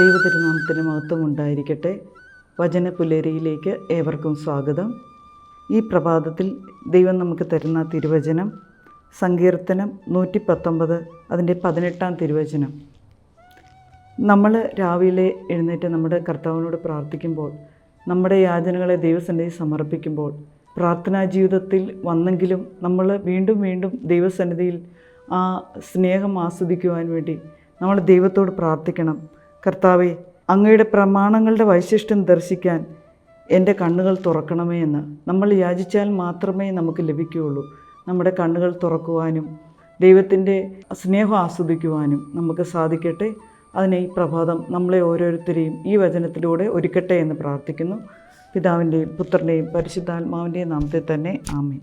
ദൈവതിരുനാമത്തിന് മഹത്വം ഉണ്ടായിരിക്കട്ടെ വചന പുലരിയിലേക്ക് ഏവർക്കും സ്വാഗതം. ഈ പ്രഭാതത്തിൽ ദൈവം നമുക്ക് തരുന്ന തിരുവചനം സങ്കീർത്തനം നൂറ്റി പത്തൊമ്പത് അതിന്റെ പതിനെട്ടാം തിരുവചനം. നമ്മൾ രാവിലെ എഴുന്നേറ്റ് നമ്മുടെ കർത്താവിനോട് പ്രാർത്ഥിക്കുമ്പോൾ നമ്മുടെ യാചനകളെ ദൈവസന്നിധി സമർപ്പിക്കുമ്പോൾ പ്രാർത്ഥനാ ജീവിതത്തിൽ വന്നെങ്കിലും നമ്മൾ വീണ്ടും വീണ്ടും ദൈവസന്നിധിയിൽ ആ സ്നേഹം ആസ്വദിക്കുവാൻ വേണ്ടി നമ്മൾ ദൈവത്തോട് പ്രാർത്ഥിക്കണം. കർത്താവെ അങ്ങയുടെ പ്രമാണങ്ങളുടെ വൈശിഷ്ട്യം ദർശിക്കാൻ എന്റെ കണ്ണുകൾ തുറക്കണമേ എന്ന്. നമ്മൾ യാചിച്ചാൽ മാത്രമേ നമുക്ക് ലഭിക്കുകയുള്ളൂ. നമ്മുടെ കണ്ണുകൾ തുറക്കുവാനും ദൈവത്തിന്റെ സ്നേഹം ആസ്വദിക്കുവാനും നമുക്ക് സാധിക്കട്ടെ. അതിനെ ഈ പ്രഭാതം നമ്മളെ ഓരോരുത്തരെയും ഈ വചനത്തിലൂടെ ഒരുക്കട്ടെ എന്ന് പ്രാർത്ഥിക്കുന്നു. പിതാവിന്റെയും പുത്രന്റെയും പരിശുദ്ധാത്മാവിന്റെയും നാമത്തെ തന്നെ ആമേ